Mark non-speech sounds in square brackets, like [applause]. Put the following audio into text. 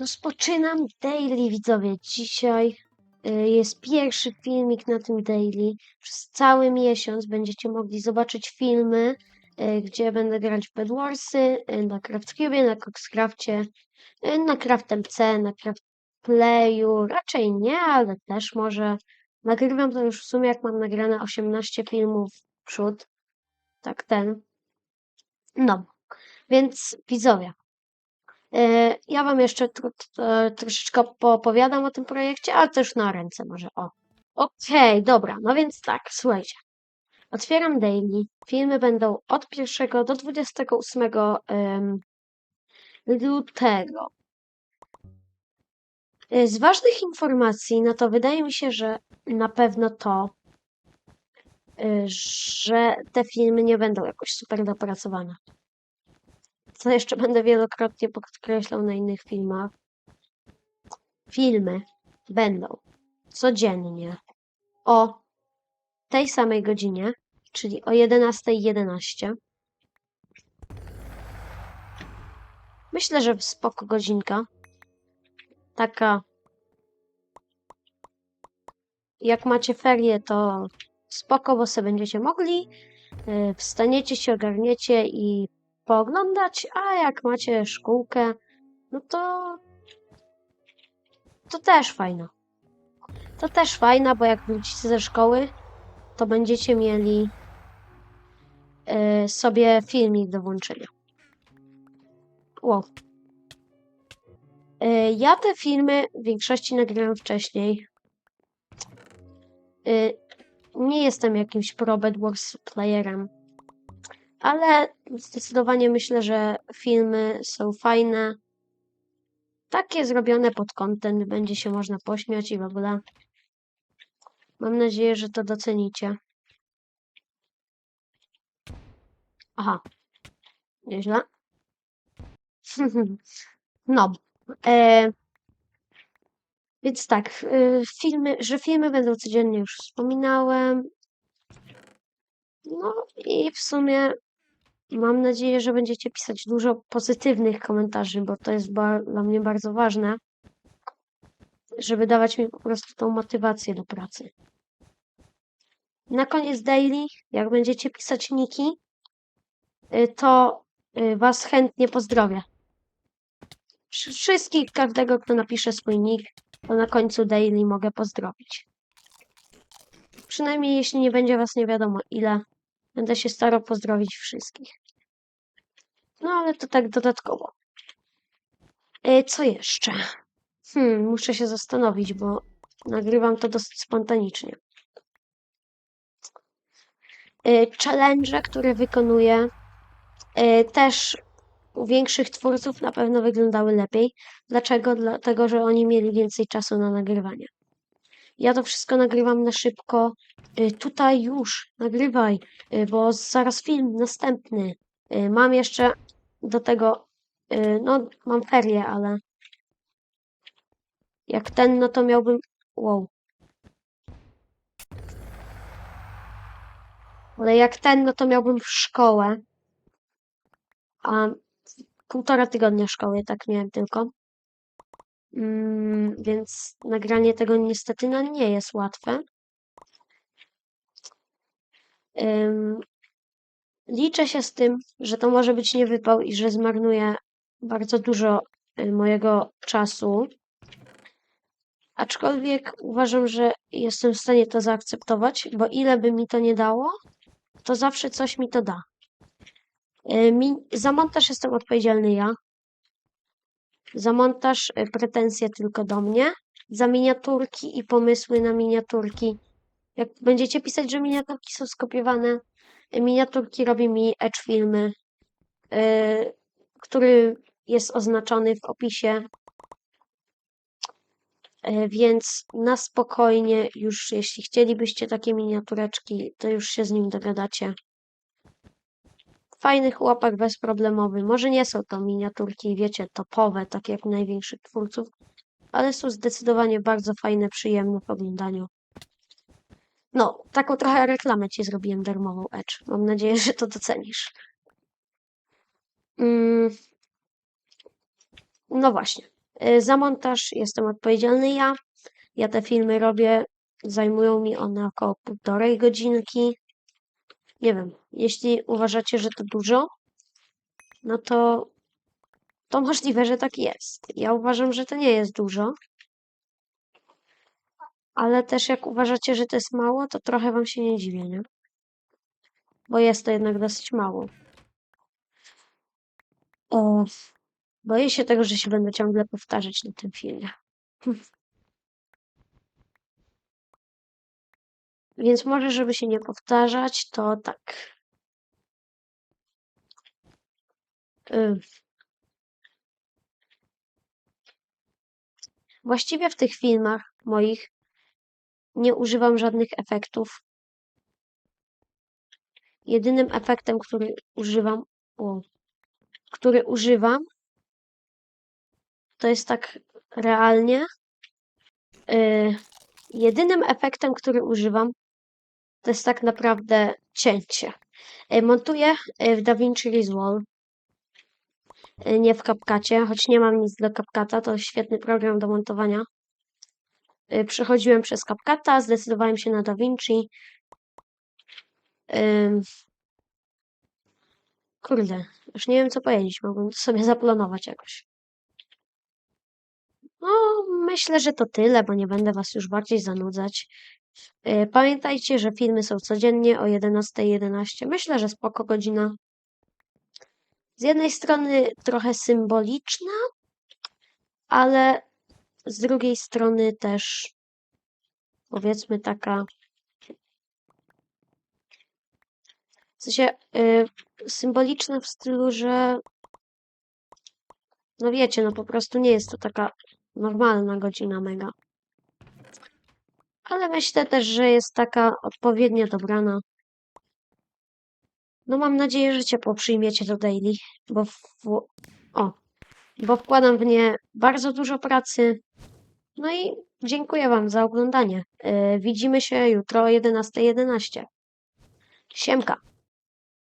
Rozpoczynam daily, widzowie. Dzisiaj y, jest pierwszy filmik na tym daily. Przez cały miesiąc będziecie mogli zobaczyć filmy, y, gdzie będę grać w Bedwarsy, y, na CraftCube, na Coxcrafcie, na CraftMC, na CraftPlayu. Raczej nie, ale też może. Nagrywam to już w sumie, jak mam nagrane 18 filmów w przód. Tak ten. No, więc widzowie. E, Ja wam jeszcze tro, e, troszeczkę poopowiadam o tym projekcie, ale też na ręce może. O. Okej, dobra, no więc tak, słuchajcie. Otwieram daily. Filmy będą od 1 do 28 em, lutego. E, Z ważnych informacji, no to wydaje mi się, że na pewno to, że te filmy nie będą jakoś super dopracowane co jeszcze będę wielokrotnie podkreślał na innych filmach. Filmy będą codziennie o tej samej godzinie, czyli o 11.11. Myślę, że spoko godzinka. Taka. Jak macie ferie, to spoko, bo sobie będziecie mogli. yy, Wstaniecie się, ogarniecie i pooglądać, a jak macie szkółkę, no to to też fajno. To też fajna, bo jak wrócicie ze szkoły, to będziecie mieli e, sobie filmik do włączenia. Wow. E, ja te filmy w większości nagrałem wcześniej. E, nie jestem jakimś pro Bedwars playerem, ale zdecydowanie myślę, że filmy są fajne. Takie zrobione pod content, będzie się można pośmiać i w ogóle. Mam nadzieję, że to docenicie. Aha. Nieźle. [laughs] No. E, więc tak, e, filmy, że filmy będą codziennie już wspominałem. No i w sumie mam nadzieję, że będziecie pisać dużo pozytywnych komentarzy, bo to jest dla mnie bardzo ważne, żeby dawać mi po prostu tą motywację do pracy. Na koniec daily, jak będziecie pisać niki, y, to y, was chętnie pozdrowię. Wsz- Wszystkich, każdego, kto napisze swój nick, to na końcu daily mogę pozdrowić. Przynajmniej jeśli nie będzie was nie wiadomo ile, będę się starał pozdrowić wszystkich. No ale to tak dodatkowo. E, co jeszcze? Hmm, muszę się zastanowić, bo nagrywam to dosyć spontanicznie. E, challenge, które wykonuję, e, też u większych twórców na pewno wyglądały lepiej. Dlaczego? Dlatego, że oni mieli więcej czasu na nagrywanie. Ja to wszystko nagrywam na szybko. E, tutaj już, nagrywaj, e, bo zaraz film następny. E, Mam jeszcze do tego, y, no mam ferie, ale jak ten, no to miałbym, wow. Ale jak ten, no to miałbym szkołę, a półtora tygodnia szkoły, tak miałem tylko. Mm, więc nagranie tego niestety no, nie jest łatwe. Liczę się z tym, że to może być niewypał i że zmarnuję bardzo dużo y, mojego czasu. Aczkolwiek uważam, że jestem w stanie to zaakceptować, bo ile by mi to nie dało, to zawsze coś mi to da. Y, Mi, za montaż jestem odpowiedzialny ja. Za montaż y, pretensje tylko do mnie. Za miniaturki i pomysły na miniaturki. Jak będziecie pisać, że miniaturki są skopiowane, y, miniaturki robi mi Edge Filmy, y, który jest oznaczony w opisie. Więc na spokojnie, już jeśli chcielibyście takie miniatureczki, to już się z nim dogadacie. Fajny chłopak, bezproblemowy. Może nie są to miniaturki, wiecie, topowe, takie jak największych twórców, ale są zdecydowanie bardzo fajne, przyjemne w oglądaniu. No, taką trochę reklamę ci zrobiłem darmową Edge. Mam nadzieję, że to docenisz. Mm. No właśnie. Y, Za montaż jestem odpowiedzialny ja. Ja te filmy robię, zajmują mi one około półtorej godzinki. Nie wiem, jeśli uważacie, że to dużo, no to to możliwe, że tak jest. Ja uważam, że to nie jest dużo. Ale też jak uważacie, że to jest mało, to trochę wam się nie dziwię, nie? Bo jest to jednak dosyć mało. O, boję się tego, że się będę ciągle powtarzać na tym filmie. [laughs] Więc może, żeby się nie powtarzać, to tak. Właściwie w tych filmach moich nie używam żadnych efektów. Jedynym efektem, który używam, o, który używam, to jest tak realnie. y, jedynym efektem, który używam, to jest tak naprawdę cięcie. Y, montuję y, w DaVinci Resolve, y, nie w CapCutie, choć nie mam nic do CapCuta, to świetny program do montowania. Przechodziłem przez CapCuta, zdecydowałem się na DaVinci. Kurde, już nie wiem co powiedzieć, mogłem to sobie zaplanować jakoś. No, myślę, że to tyle, bo nie będę was już bardziej zanudzać. Yy, Pamiętajcie, że filmy są codziennie o 11.11. Myślę, że spoko godzina. Z jednej strony trochę symboliczna, ale z drugiej strony też powiedzmy taka. W sensie yy, symboliczna w stylu, że no wiecie, no po prostu nie jest to taka normalna godzina mega. Ale myślę też, że jest taka odpowiednio dobrana. No mam nadzieję, że ciepło przyjmiecie do daily, bo w... o, bo wkładam w nie bardzo dużo pracy. No i dziękuję wam za oglądanie. Yy, widzimy się jutro o 11.11. Siemka.